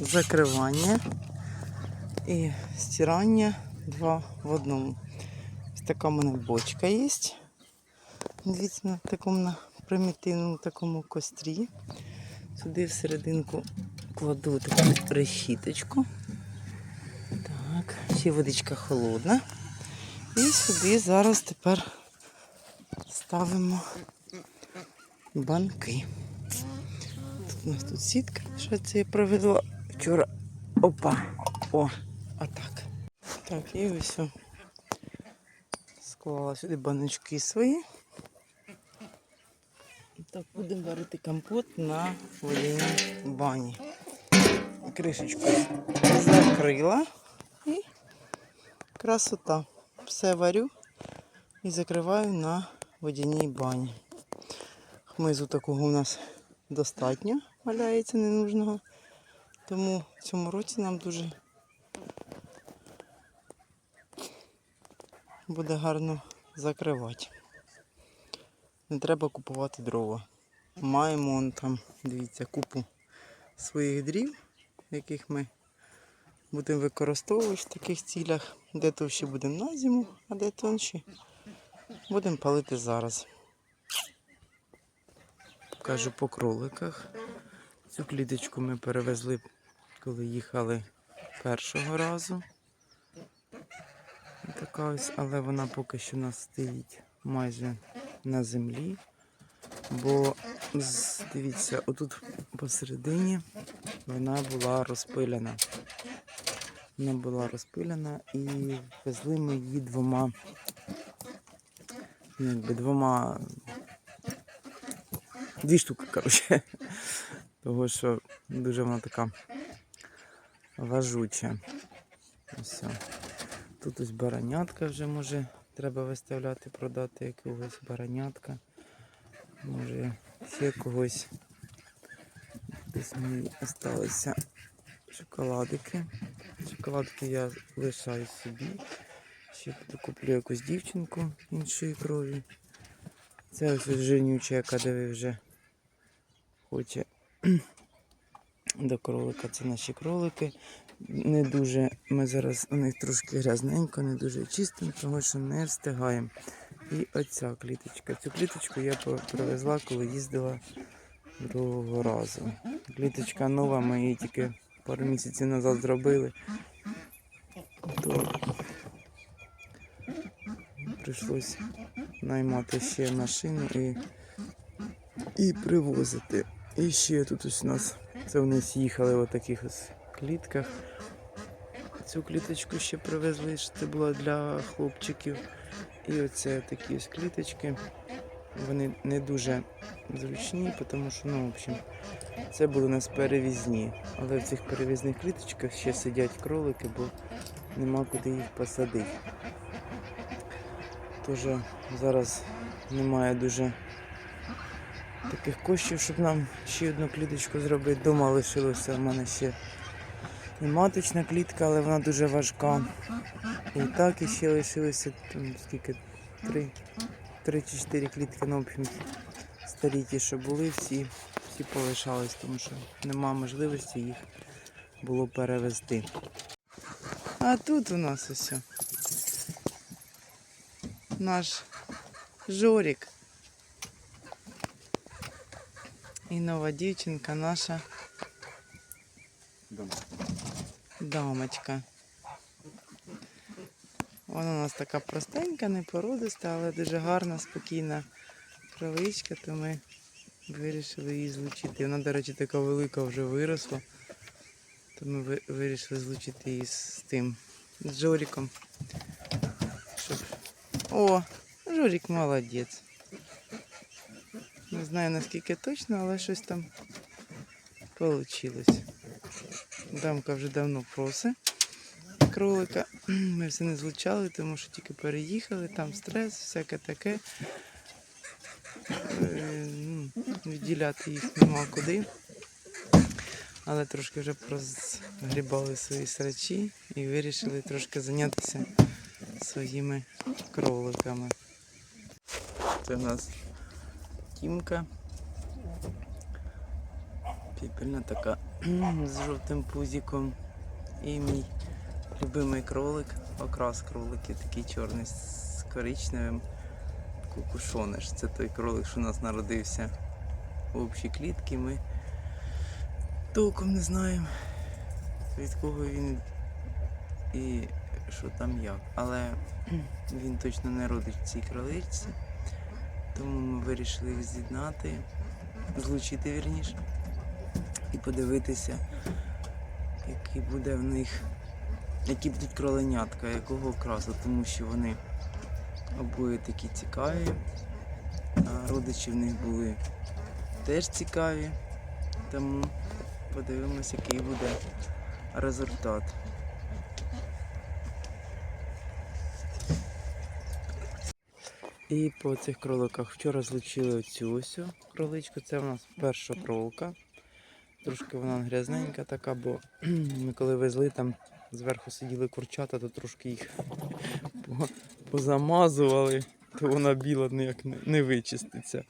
закривання і стирання два в одному. Ось така в мене бочка є. Дивіться, на такому на примітивному такому кострі. Сюди всерединку кладу таку решіточку. Так, ще водичка холодна. І сюди зараз тепер ставимо банки. У нас тут сітка. Що це я провела вчора? Опа. О, отак. Так, і ось склала сюди баночки свої. Так, будемо варити компот на водяній бані. Кришечку закрила і красота. Все варю і закриваю на водяній бані. Хмизу такого у нас достатньо валяється ненужного. Тому в цьому році нам дуже буде гарно закривати. Не треба купувати дрова. Маємо он там, дивіться, купу своїх дрів, яких ми будемо використовувати в таких цілях. Де товщі будемо на зиму, а де тонші будемо палити зараз. Покажу по кроликах. Цю кліточку ми перевезли, коли їхали першого разу. Така ось, але вона поки що у нас стоїть майже на землі. Бо дивіться, отут посередині вона була розпилена. Вона була розпилена і везли ми її двома, ну, якби двома, дві штуки, коротше. Того, що дуже вона така важуча. Ось. Тут ось баранятка вже може треба виставляти, продати якогось баранятка. Може ще когось. Десь мені залишилися шоколадики. Шоколадки я лишаю собі. Ще куплю якусь дівчинку іншої крові. Це ось ось женюча, яка диви вже хоче до кролика. Це наші кролики. Не дуже, ми зараз у них трошки грязненько, не дуже чистимо, тому що не встигаємо. І оця кліточка. Цю кліточку я привезла, коли їздила другого разу. Кліточка нова, ми її тільки пару місяців назад зробили. То прийшлось наймати ще машину і, і привозити. І ще тут ось у нас, це вони їхали в таких ось клітках. Цю кліточку ще привезли, що це було для хлопчиків. І оце такі ось кліточки. Вони не дуже зручні, тому що, ну, в общем, це були у нас перевізні. Але в цих перевізних кліточках ще сидять кролики, бо нема куди їх посадити. Тож зараз немає дуже таких коштів, щоб нам ще одну кліточку зробити. Дома лишилося в мене ще і маточна клітка, але вона дуже важка. І так і ще лишилося там, скільки три, три чи чотири клітки, в общем, старі ті, що були, всі, всі полишались, тому що нема можливості їх було перевезти. А тут у нас ось наш Жорік. І нова дівчинка наша дамочка. Вона у нас така простенька, непородиста, але дуже гарна, спокійна кроличка, то ми вирішили її злучити. Вона, до речі, така велика вже виросла. То ми вирішили злучити її з тим, з Жоріком. Щоб... О, Жорік молодець. Не знаю наскільки точно, але щось там вийшло. Дамка вже давно просить кролика. Ми все не злучали, тому що тільки переїхали, там стрес, всяке таке. Е, ну, Відділяти їх нема куди. Але трошки вже розгрібали свої срачі і вирішили трошки зайнятися своїми кроликами. Це у нас тімка. Піпельна така з жовтим пузіком. І мій любимий кролик, окрас кролики, такий чорний з коричневим кукушониш. Це той кролик, що у нас народився в общій клітці. Ми толком не знаємо, від кого він і що там як. Але він точно не родить в цій кроличці. Тому ми вирішили їх з'єднати, злучити вірніше, і подивитися, який буде в них, які будуть кроленятка, якого окрасу, тому що вони обоє такі цікаві. Родичі в них були теж цікаві. Тому подивимось, який буде результат. І по цих кроликах вчора злучили оцю ось кроличку. Це у нас перша кролка. Трошки вона грязненька така, бо ми коли везли там зверху сиділи курчата, то трошки їх позамазували, то вона біла ніяк не, не вичиститься.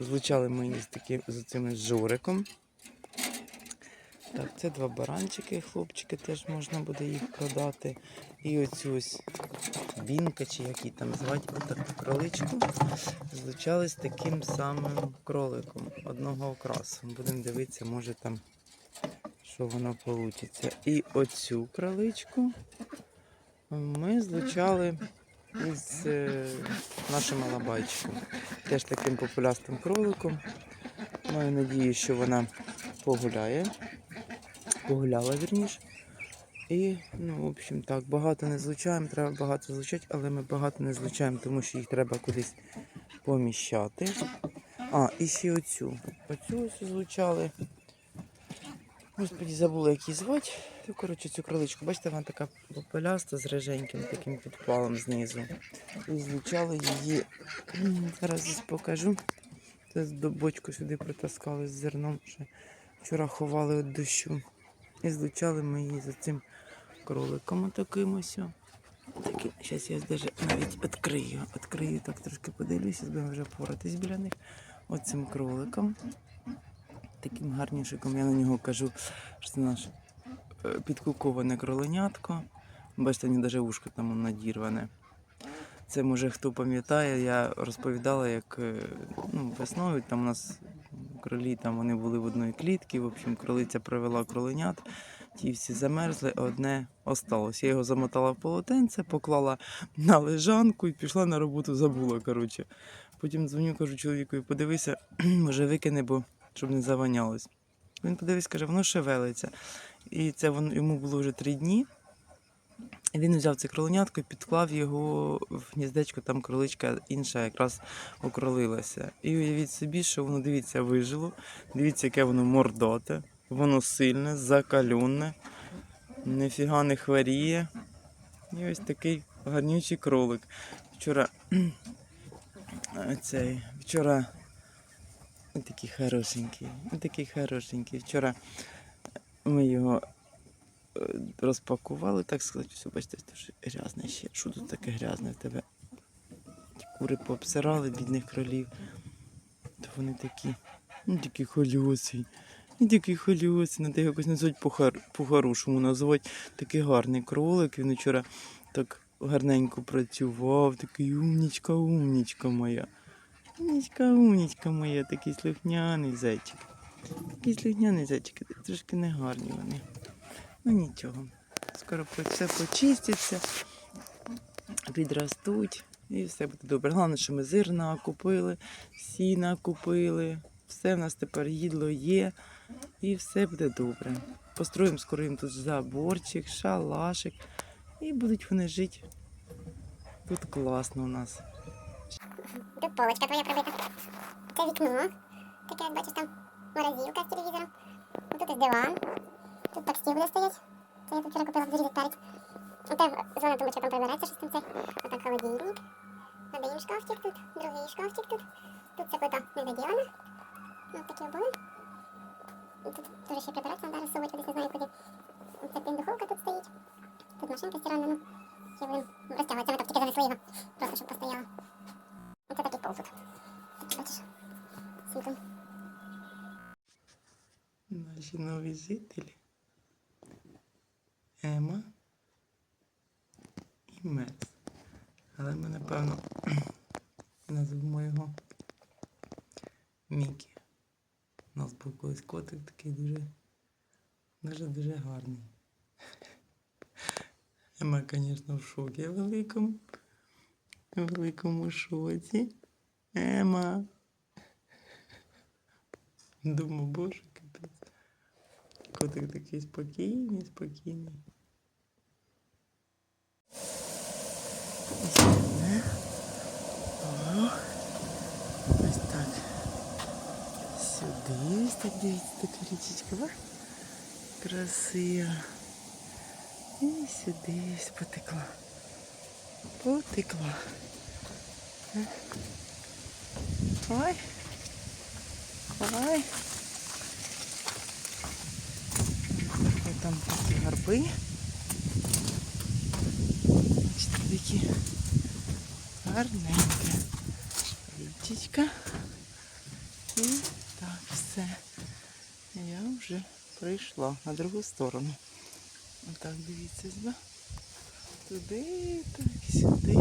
Злучали ми її з таким з цим журиком. Так, це два баранчики, хлопчики, теж можна буде їх продати. І оцю ось бінка, чи як її там звати, отаку кроличку, злучали з таким самим кроликом одного окрасу. Будемо дивитися, може там, що воно вийде. І оцю кроличку ми злучали із е, нашим алабайчиком. Теж таким популястим кроликом. Маю надію, що вона погуляє. Погуляла вірніше. І, ну, в общем, так, багато не злучаємо, треба багато злучати, але ми багато не злучаємо, тому що їх треба кудись поміщати. А, і ще оцю. Оцю ось злучали. Господі, забула, як її звати. Ну, коротше, цю кроличку, бачите, вона така попеляста з реженьким таким підпалом знизу. І злучали її. Зараз покажу. Це до бочку сюди притаскали з зерном. Ще вчора ховали від дощу. І злучали ми її за цим кроликом отаким ось. Таким. Зараз я даже навіть відкрию. Відкрию так трошки подивлюся, будемо вже поратись біля них. Оцим кроликом. Таким гарнішиком. Я на нього кажу, що це наш е, підкуковане кроленятко. Бачите, мені навіть вушко там надірване. Це може хто пам'ятає, я розповідала, як е, ну, весною там у нас кролі там вони були в одній клітці. В общем, кролиця привела кроленят. Ті всі замерзли, одне осталось. Я його замотала в полотенце, поклала на лежанку і пішла на роботу, забула. коротше. Потім дзвоню, кажу чоловікові, подивися, може викине, бо щоб не завонялось. Він подивився, каже, воно шевелиться. І це воно, йому було вже три дні. Він взяв це кроленятко і підклав його в гніздечко, там кроличка інша якраз окролилася. І уявіть собі, що воно, дивіться, вижило. Дивіться, яке воно мордоте. Воно сильне, закалюне, ніфіга не хворіє. І ось такий гарнючий кролик. Вчора цей, вчора такий хорошенький, такий хорошенький. Вчора ми його розпакували, так сказати, все, бачите, ж грязне ще. Що тут таке грязне в тебе? Ті Кури пообсирали бідних кролів. То вони такі, ну такі холюсі. І такий холюсі, треба якось назвати по-хар- по-хорошому назвати. Такий гарний кролик. Він вчора так гарненько працював, такий умнічка, умнічка моя. Умнічка, умнічка моя, такий слухняний зайчик. Такий слухняний зайчик, трошки негарні вони. Ну нічого. Скоро все почиститься, підростуть і все буде добре. Головне, що ми зерна купили, сіна купили. Все в нас тепер їдло є і все буде добре. Построїмо скоро їм тут заборчик, шалашик. І будуть вони жити. Тут класно у нас. Тут полочка твоя пробита. Це вікно. Таке, бачиш, там морозилка з телевізором. Тут диван. Тут так стіл буде стоять. Це я тут вчора купила зарізати перець. Оте зона тумбочка там прибирається, щось там це. Отак холодильник. Один шкафчик тут, другий шкафчик тут. Тут ця плита не заділена. Ось такі обоє. І Тут теж ще прибирається, треба розсовувати кудись, не знаю куди. Це піндуховка тут стоїть. Тут машинка стиральна, ну. Ще будемо розтягувати. Це ми так тільки занесли його. Просто щоб постояла. Оце такий пол тут. Бачиш? Світло. Наші нові жителі. Котик такий дуже, дуже дуже гарний. Ема, звісно, в шокі великому. Великому шоці. Ема. Думаю, боже, капець. Котик такий спокійний, спокійний. так дивіться, така річечка. Ва? Красива. І сюди ось потекла. Потекла. Е. Ой. Ой. Ось там такі гарби. Бачите, такі гарненькі. Річечка. І так, все. Я вже прийшла на другу сторону. Отак, дивіться, да? Туди, так, сюди,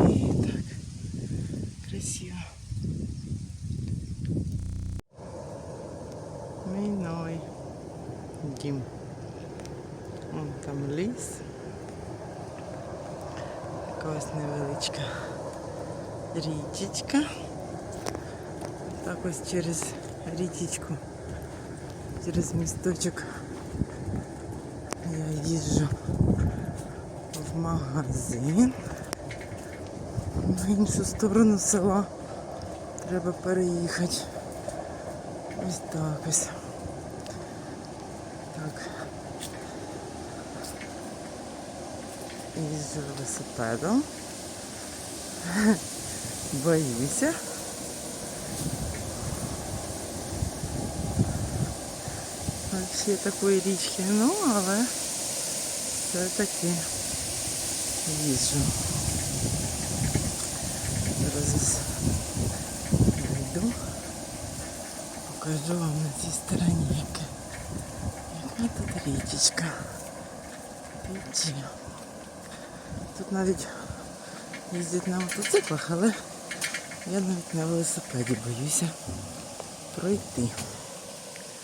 так. Красиво. Мій новий дім. Вон там ліс. Така ось невеличка річечка. Так ось через річечку, Через місточок я їжджу в магазин. На іншу сторону села треба переїхати. Ось так ось. Так. Їжджу велосипедом. Боюся. Взагалі такої річки, ну, але все-таки їжджу. Зараз йду. Покажу вам на цій стороні, яка, яка тут річечка. Тут навіть їздять на мотоциклах, але я навіть на велосипеді боюся пройти.